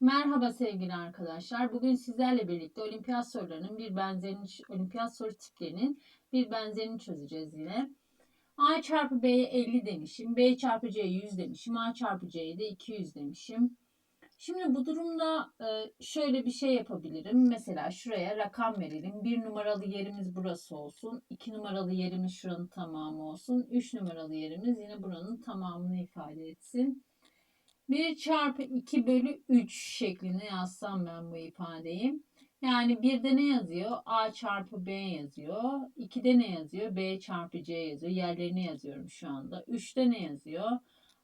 Merhaba sevgili arkadaşlar. Bugün sizlerle birlikte olimpiyat sorularının bir benzerini, olimpiyat soru tiplerinin bir benzerini çözeceğiz yine. A çarpı B'ye 50 demişim. B çarpı C'ye 100 demişim. A çarpı C'ye de 200 demişim. Şimdi bu durumda e, şöyle bir şey yapabilirim. Mesela şuraya rakam verelim. Bir numaralı yerimiz burası olsun. iki numaralı yerimiz şuranın tamamı olsun. Üç numaralı yerimiz yine buranın tamamını ifade etsin. 1 çarpı 2 bölü 3 şeklinde yazsam ben bu ifadeyi. Yani 1'de ne yazıyor? A çarpı B yazıyor. 2'de ne yazıyor? B çarpı C yazıyor. Yerlerini yazıyorum şu anda. 3'te ne yazıyor?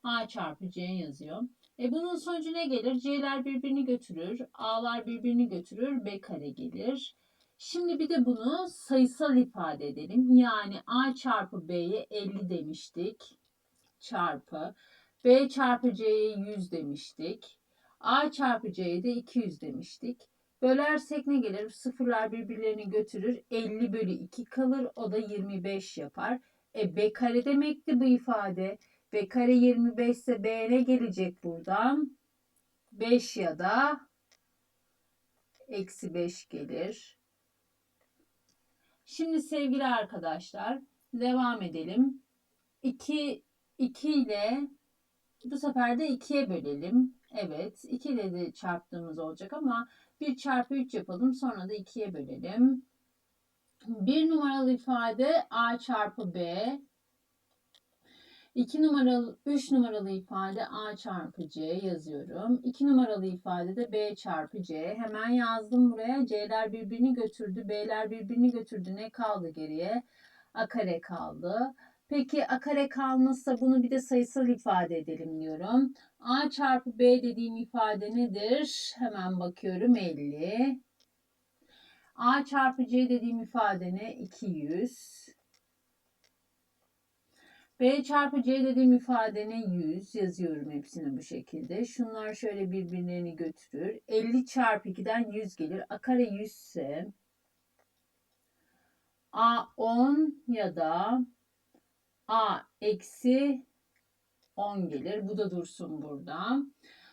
A çarpı C yazıyor. E bunun sonucu ne gelir? C'ler birbirini götürür. A'lar birbirini götürür. B kare gelir. Şimdi bir de bunu sayısal ifade edelim. Yani A çarpı B'ye 50 demiştik. Çarpı B çarpı C'ye 100 demiştik. A çarpı C'ye de 200 demiştik. Bölersek ne gelir? Sıfırlar birbirlerini götürür. 50 bölü 2 kalır. O da 25 yapar. E B kare demekti bu ifade. B kare 25 ise B ne gelecek buradan? 5 ya da eksi 5 gelir. Şimdi sevgili arkadaşlar devam edelim. 2, 2 ile bu sefer de 2'ye bölelim. Evet 2 ile de çarptığımız olacak ama 1 çarpı 3 yapalım. Sonra da 2'ye bölelim. Bir numaralı ifade A çarpı B. 2 numaralı, 3 numaralı ifade A çarpı C yazıyorum. 2 numaralı ifade de B çarpı C. Hemen yazdım buraya. C'ler birbirini götürdü. B'ler birbirini götürdü. Ne kaldı geriye? A kare kaldı. Peki a kare kalmazsa bunu bir de sayısal ifade edelim diyorum. A çarpı B dediğim ifade nedir? Hemen bakıyorum 50. A çarpı C dediğim ifade ne? 200. B çarpı C dediğim ifade ne? 100. Yazıyorum hepsini bu şekilde. Şunlar şöyle birbirlerini götürür. 50 çarpı 2'den 100 gelir. A kare 100 ise A 10 ya da A eksi 10 gelir. Bu da dursun burada.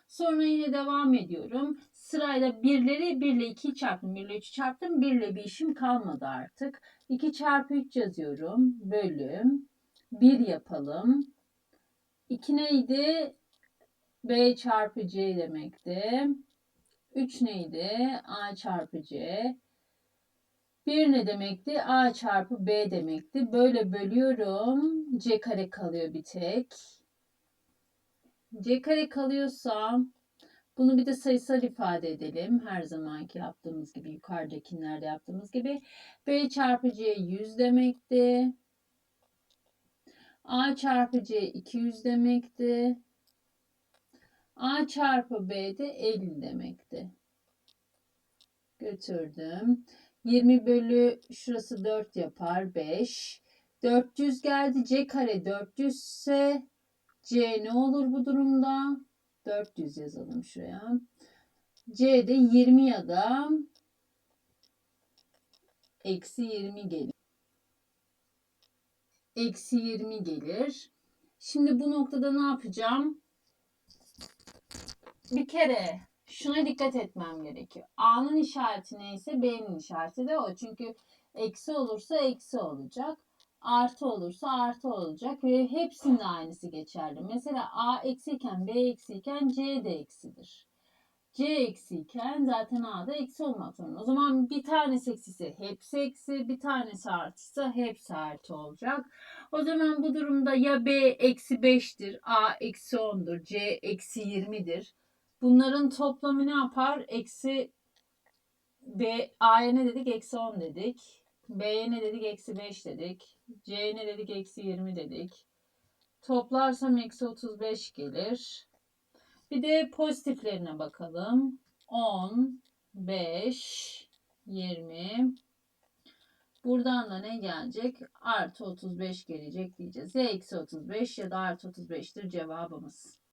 Sonra yine devam ediyorum. Sırayla birleri 1 ile 2 çarptım. 1 ile 3 çarptım. 1 ile bir işim kalmadı artık. 2 çarpı 3 yazıyorum. Bölüm. 1 yapalım. 2 neydi? B çarpı C demekti. 3 neydi? A çarpı C. 1 ne demekti? A çarpı B demekti. Böyle bölüyorum. C kare kalıyor bir tek. C kare kalıyorsa bunu bir de sayısal ifade edelim. Her zamanki yaptığımız gibi yukarıdakilerde yaptığımız gibi. B çarpı C 100 demekti. A çarpı C 200 demekti. A çarpı B de 50 demekti. Götürdüm. 20 bölü şurası 4 yapar 5. 400 geldi. C kare 400 ise C ne olur bu durumda? 400 yazalım şuraya. C de 20 ya da eksi 20 gelir. Eksi 20 gelir. Şimdi bu noktada ne yapacağım? Bir kere şuna dikkat etmem gerekiyor. A'nın işareti neyse B'nin işareti de o. Çünkü eksi olursa eksi olacak. Artı olursa artı olacak ve hepsinde aynısı geçerli. Mesela A eksiyken B eksiyken C de eksidir. C eksiyken zaten A'da eksi olmak zorunda. O zaman bir tanesi eksisi hepsi eksi, bir tanesi artıysa hepsi artı olacak. O zaman bu durumda ya B eksi 5'tir, A eksi 10'dur, C eksi 20'dir. Bunların toplamı ne yapar? Eksi B, A'ya ne dedik? Eksi 10 dedik. B'ye ne dedik? Eksi 5 dedik. C'ye ne dedik? Eksi 20 dedik. Toplarsam eksi 35 gelir. Bir de pozitiflerine bakalım. 10, 5, 20. Buradan da ne gelecek? Artı 35 gelecek diyeceğiz. Ya eksi 35 ya da artı 35'tir cevabımız.